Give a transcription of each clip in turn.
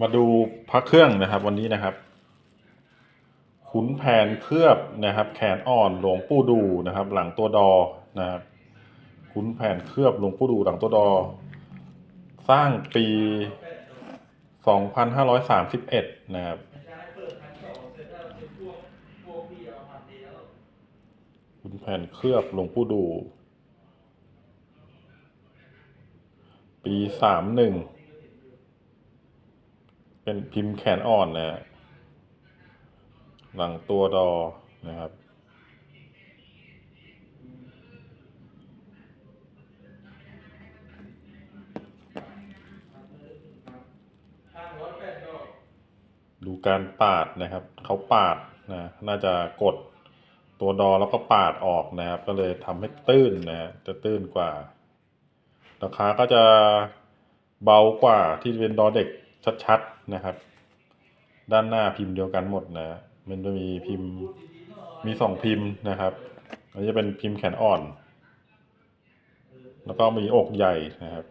มาดูพระเครื่องนะครับ วันนี้นะครับ ขุนแผนเคลือบนะครับ แขนอ่อนหลวงปู่ดูนะครับ หลังตัวดอนะครับ ขุนแผนเคลือบหลวงปู่ดูหลังตัวดอ สร้างปี 2531 นะครับขุนแผนเคลือบหลวงปู่ดู ปี 31 เป็นพิมพ์แขนอ่อนนะฮะหลังตัวดอนะครับ ดูการปาดนะครับ เขาปาดนะน่าจะกดตัวดอแล้วก็ปาดออกนะครับ ก็เลยทำให้ตื้นนะจะตื้นกว่าราคาก็จะเบากว่าที่เป็นดอเด็ก ชัดๆนะครับ ด้านหน้าพิมพ์เดียวกันหมดนะ มันจะมีพิมพ์มีสองพิมพ์นะครับอันนี้จะเป็นพิมพ์แขนอ่อน แล้วก็มีอกใหญ่นะครับ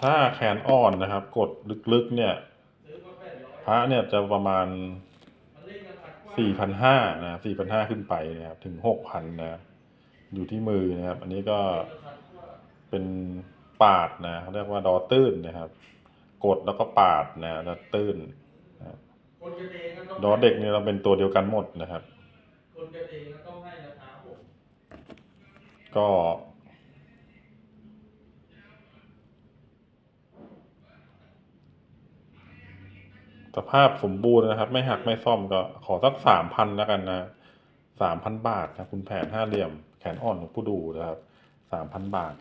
ถ้าแขนอ่อนนะครับ กดลึกๆเนี่ย พระเนี่ยจะประมาณสี่พันห้านะสี่พันห้าขึ้นไปนะครับ ถึงหกพันนะ อยู่ที่มือนะครับ อันนี้ก็ เป็นปาดนะเขาเรียกว่าดอตื้นนะครับ กดแล้วก็ปาดนะแล้วตื้นนะครับคนกันเองก็ต้องดอเด็กเนี่ยเราเป็นตัวเดียวกันหมดนะครับคนกันเองก็ต้องให้ราคาผมก็สภาพสมบูรณ์นะครับ ไม่หักไม่ซ่อมก็ขอสักสามพันแล้วกันนะสามพันบาทนะคุณแผนห้าเหลี่ยมแขนอ่อนของผู้ดูนะครับสามพันบาท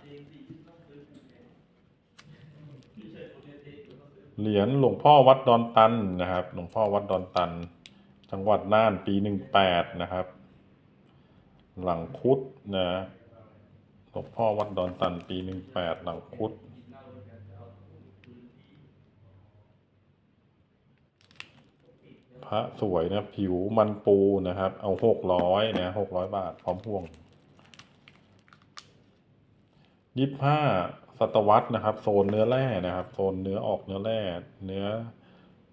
เหรียญหลวงพ่อวัดดอนตันนะครับ หลวงพ่อวัดดอนตัน จังหวัดน่านปีหนึ่งแปดนะครับ หลังคุดนะหลวงพ่อวัดดอนตันปีหนึ่งแปดหลังคุดพระสวยนะผิวมันปูนะครับ เอาหกร้อยนะหกร้อยบาทพร้อมพ่วงยี่สิบห้า ศตวรรษนะครับ โซนเนื้อแร่นะครับ โซนเนื้อออกเนื้อแร่เนื้อ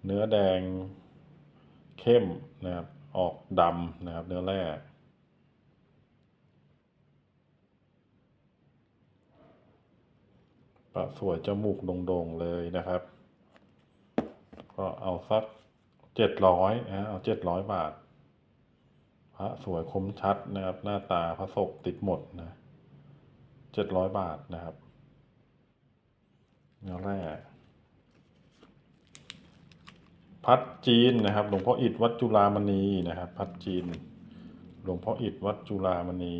เนื้อแดงเข้มนะครับ ออกดำนะครับ เนื้อแร่ปะสวยจมูกโด่งๆเลยนะครับ ก็เอาสักเจ็ดร้อยนะเอาเจ็ดร้อยบาท พระสวยคมชัดนะครับ หน้าตาพระศกติดหมดนะเจ็ดร้อยบาทนะครับ เนื้อแร่พัดจีนนะครับ หลวงพ่ออิฐวัดจุฬามณีนะครับ พัดจีน หลวงพ่ออิฐวัดจุฬามณี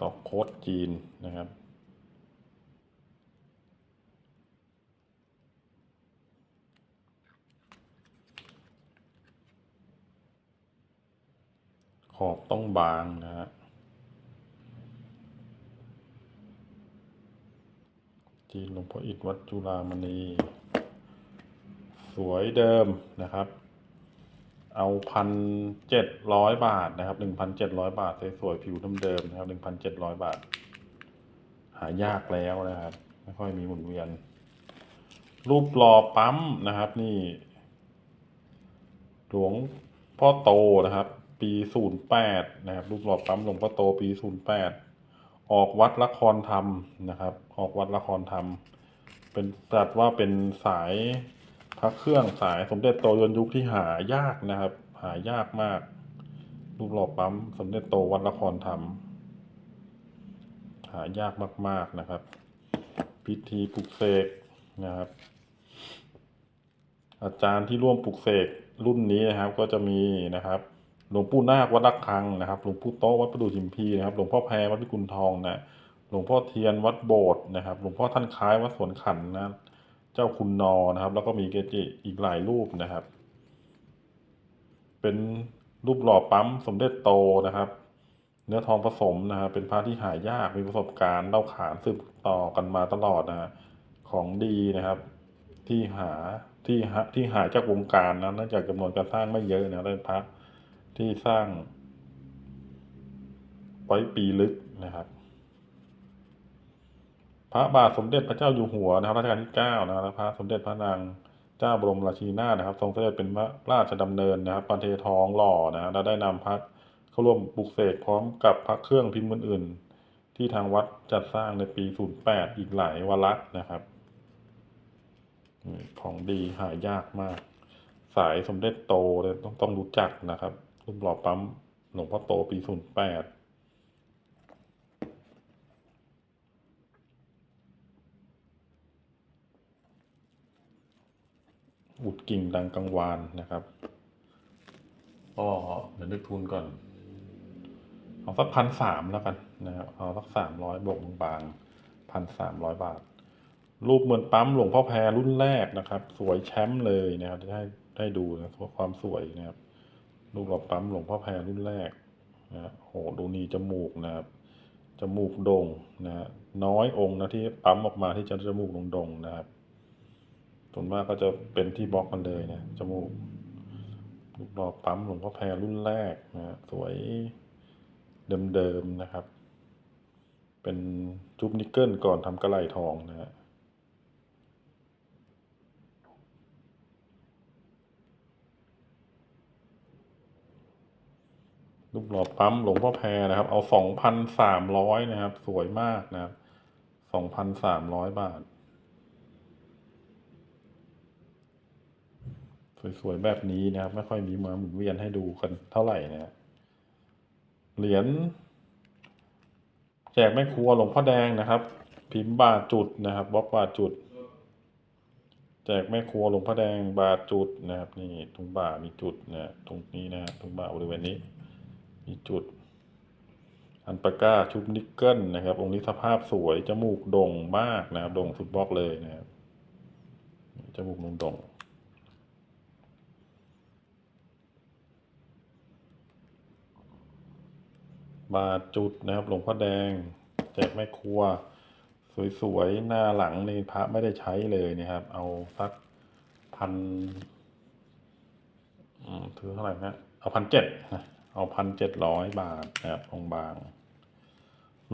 ต่อโค้ดจีนนะครับขอบต้องบางนะฮะ จีนหลวงพ่ออิฐวัดจุฬามณี สวยเดิมนะครับ เอาพันเจ็ดร้อยบาทนะครับหนึ่งพันเจ็ดร้อยบาทสวยๆผิวเดิมๆนะครับหนึ่งพันเจ็ดร้อยบาท หายากแล้วนะครับ ไม่ค่อยมีหมุนเวียน รูปหล่อปั๊มนะครับ นี่ หลวงพ่อโตนะครับ ปีศูนย์แปดนะครับ รูปหล่อปั๊มหลวงพ่อโตปีศูนย์แปด ออกวัดละครธรรมนะครับ ออกวัดละครธรรม เป็นจัดว่าเป็นสายพระเครื่องสายสมเด็จโตยนยุคที่หายากนะครับ หายากมาก รูปหล่อปั๊มสมเด็จโตวัดละครธรรม หายากมาก ๆนะครับ พิธีปลุกเสกนะครับ อาจารย์ที่ร่วมปลุกเสกรุ่นนี้นะครับก็จะมีนะครับ หลวงปู่นาควัดระฆังนะครับ หลวงปู่โตะวัดประดู่ชิมพีนะครับ หลวงพ่อแพรวัดพิกุลทองนะ หลวงพ่อเทียนวัดโบสถ์นะครับ หลวงพ่อท่านคล้ายวัดสวนขันนะ เจ้าคุณนอนะครับ แล้วก็มีเกจิอีกหลายรูปนะครับ เป็นรูปหล่อปั๊มสมเด็จโตนะครับ เนื้อทองผสมนะครับเป็นพระที่หายากมีประสบการณ์เล่าขานสืบต่อกันมาตลอดนะของดีนะครับ ที่หาที่หาที่หายจากวงการนะเนื่องจากจำนวนการสร้างไม่เยอะนะเป็นพระ ที่สร้างปร้ปีลึกนะครับ พระบาทสมเด็จพระเจ้าอยู่หัวนะครับรัชกาลที่เก้านะครับพระสมเด็จพระนางเจ้าบรมราชินีนาถนะครับ ทรงเสด็จเป็นพระราชดำเนินนะครับประเททองหล่อนะและได้นำพระเข้าร่วมปลุกเสกพร้อมกับพระเครื่องพิมพ์อื่นๆ ที่ทางวัดจัดสร้างในปี 08 อีกหลายวาระนะครับของดีหายากมาก สายสมเด็จโตเลยต้องต้องรู้จักนะครับ รูปหล่อปั๊มหลวงพ่อโตปี08อุดกิ่งดังกังวานนะครับก็เดี๋ยวนึกทุนก่อน เอาสักพันสามแล้วกันนะครับ เอาสักสามร้อยบวกบางพันสามร้อยบาท รูปเหมือนปั๊มหลวงพ่อแพรรุ่นแรกนะครับ สวยแชมป์เลยนะครับที่ให้ได้ดูนะความสวยนะครับ รูปเราปั๊มหลวงพ่อแพรรุ่นแรกนะโหดูนี่จมูกนะครับจมูกโด่งนะฮะน้อยองค์นะที่ปั๊มออกมาที่จะจมูกโด่งๆนะครับส่วนมากก็จะเป็นที่บล็อกมันเลยนะจมูกลูกดอกปั๊มหลวงพ่อแพรรุ่นแรกนะฮะสวยเดิมๆนะครับ เป็นจุบนิกเกิลก่อนทำกระไหลทองนะฮะ ลูกหล่อปั๊มหลวงพ่อแพรนะครับ เอาสองพันสามร้อยนะครับ สวยมากนะครับสองพันสามร้อยบาท สวยๆแบบนี้นะครับ ไม่ค่อยมีมาหมุนเวียนให้ดูกันเท่าไหร่นะฮะเหรียญแจกแม่ครัวหลวงพ่อแดงนะครับ พิมพ์บาทจุดนะครับบล็อกบาทจุด แจกแม่ครัวหลวงพ่อแดงบาทจุดนะครับ นี่ตรงบ่ามีจุดนะตรงนี้นะฮะตรงบ่าบริเวณนี้ มีจุด อันปาก้าชุบนิกเกิลนะครับ องค์นี้สภาพสวย จมูกด่งมากนะครับด่งสุดบล็อกเลยนะครับ จมูกโด่งบาจุดนะครับ หลวงพ่อแดง แจกแม่ครัว สวยๆ หน้าหลังนี่พระไม่ได้ใช้เลยนะครับ เอาสักพันถือเท่าไหร่นะเอาพันเจ็ดนะ เอาพันเจ็ดร้อยบาทนะครับองบาง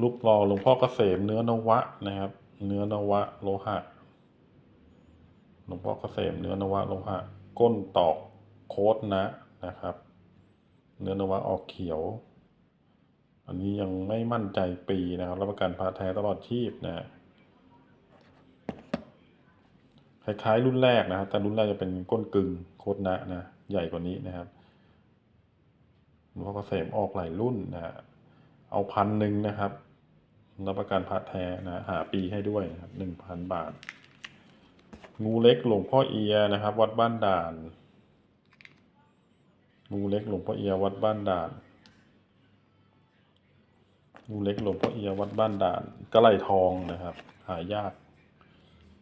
รูปรอหลวงพ่อเกษมเนื้อนวะนะครับ เนื้อนวะโลหะหลวงพ่อเกษมเนื้อนวะโลหะ ก้นตอกโคดนะนะครับ เนื้อนวะออกเขียว อันนี้ยังไม่มั่นใจปีนะครับรับประกันพาแท้ตลอดชีพนะคล้ายๆรุ่นแรกนะครับแต่รุ่นแรกจะเป็นก้นกึ่งโคตรนะนะ ใหญ่กว่านี้นะครับ หลวงพ่อเกษมออกหลายรุ่นนะฮะเอาพันหนึ่งนะครับรับประกันพาแท้นะหาปีให้ด้วยนะครับหนึ่งพันบาท งูเล็กหลวงพ่อเอียนะครับ วัดบ้านด่าน งูเล็กหลวงพ่อเอียวัดบ้านด่าน งูเล็กหลวงพ่อเอียวัดบ้านด่านกระไหลทองนะครับ หายาก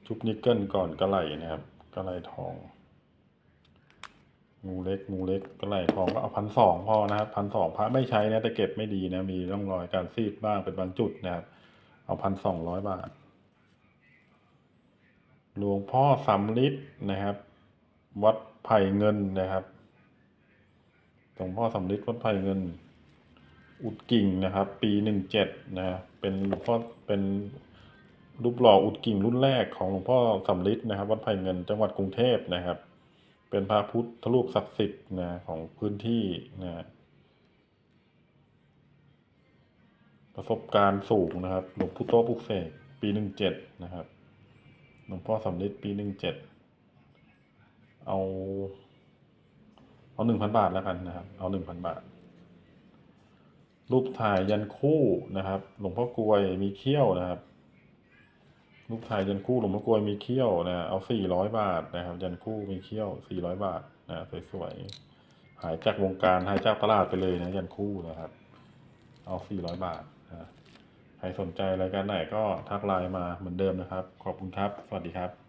ชุบนิกเกิลก่อนกระไหลนะครับกระไหลทอง งูเล็กงูเล็กกระไหลทองก็เอาพันสองพอนะครับพันสองพระไม่ใช้นะแต่เก็บไม่ดีนะมีร่องรอยการซีดบ้างเป็นบางจุดนะครับ เอาพันสองร้อยบาท หลวงพ่อสำลิดนะครับ วัดไผ่เงินนะครับหลวงพ่อสำลิดวัดไผ่เงิน อุดกิ่งนะครับ ปีหนึ่งเจ็ดนะเป็นหลวงพ่อเป็นรูปหล่ออุดกิ่งรุ่นแรกของหลวงพ่อสำลิดนะครับ วัดไผ่เงินจังหวัดกรุงเทพนะครับ เป็นพระพุทธรูปศักดิ์สิทธิ์นะของพื้นที่นะประสบการณ์สูงนะครับ หลวงพุโตปุกเสกปีหนึ่งเจ็ดนะครับหลวงพ่อสำลิดปีหนึ่งเจ็ดเอาเอาหนึ่งพันบาทแล้วกันนะครับ เอาหนึ่งพันบาท รูปถ่ายยันคู่นะครับ หลวงพ่อกลวยมีเขี้ยวนะครับ ลูกชายยันคู่หลวงพ่อกลวยมีเขี้ยวนะเอาสี่ร้อยบาทนะครับ ยันคู่มีเขี้ยวสี่ร้อยบาทนะสวยๆหายจากวงการหายจากตลาดไปเลยนะยันคู่นะครับ เอาสี่ร้อยบาทนะใครสนใจรายการไหนก็ทักไลน์มาเหมือนเดิมนะครับ ขอบคุณครับ สวัสดีครับ